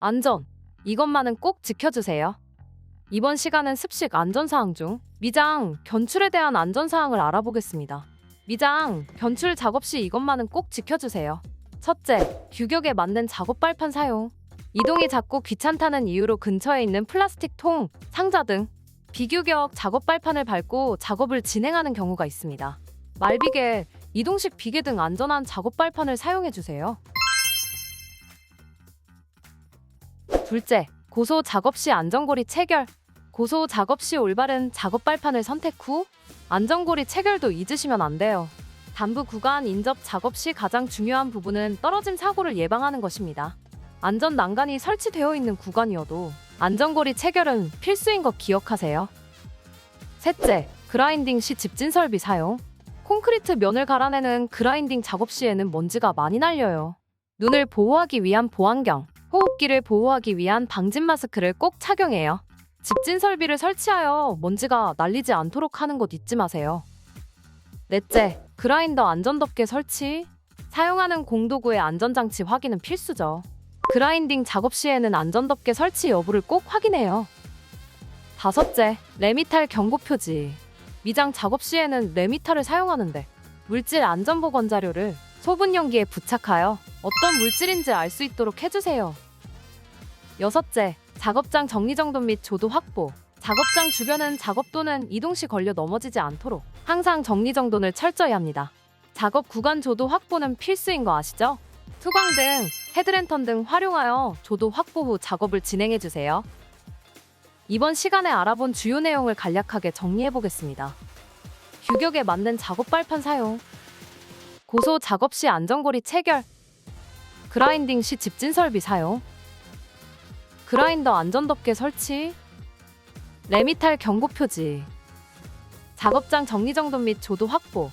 안전. 이것만은 꼭 지켜주세요. 이번 시간은 습식 안전사항 중 미장, 견출에 대한 안전사항을 알아보겠습니다. 미장, 견출 작업 시 이것만은 꼭 지켜주세요. 첫째, 규격에 맞는 작업 발판 사용. 이동이 작고 귀찮다는 이유로 근처에 있는 플라스틱 통, 상자 등 비규격 작업 발판을 밟고 작업을 진행하는 경우가 있습니다. 말비계, 이동식 비계 등 안전한 작업 발판을 사용해 주세요. 둘째, 고소 작업 시 안전고리 체결. 고소 작업 시 올바른 작업 발판을 선택 후 안전고리 체결도 잊으시면 안 돼요. 단부 구간 인접 작업 시 가장 중요한 부분은 떨어짐 사고를 예방하는 것입니다. 안전 난간이 설치되어 있는 구간이어도 안전고리 체결은 필수인 것 기억하세요. 셋째, 그라인딩 시 집진 설비 사용. 콘크리트 면을 갈아내는 그라인딩 작업 시에는 먼지가 많이 날려요. 눈을 보호하기 위한 보안경, 호흡기를 보호하기 위한 방진 마스크를 꼭 착용해요. 집진 설비를 설치하여 먼지가 날리지 않도록 하는 것 잊지 마세요. 넷째, 그라인더 안전덮개 설치. 사용하는 공도구의 안전장치 확인은 필수죠. 그라인딩 작업 시에는 안전덮개 설치 여부를 꼭 확인해요. 다섯째, 레미탈 경고 표지. 미장 작업 시에는 레미탈을 사용하는데 물질 안전보건 자료를 소분 용기에 부착하여 어떤 물질인지 알 수 있도록 해주세요. 여섯째, 작업장 정리정돈 및 조도 확보. 작업장 주변은 작업 또는 이동 시 걸려 넘어지지 않도록 항상 정리정돈을 철저히 합니다. 작업 구간 조도 확보는 필수인 거 아시죠? 투광 등 헤드랜턴 등 활용하여 조도 확보 후 작업을 진행해 주세요. 이번 시간에 알아본 주요 내용을 간략하게 정리해 보겠습니다. 규격에 맞는 작업 발판 사용, 고소 작업 시 안전고리 체결, 그라인딩 시 집진 설비 사용, 그라인더 안전덮개 설치, 레미탈 경고 표지, 작업장 정리정돈 및 조도 확보,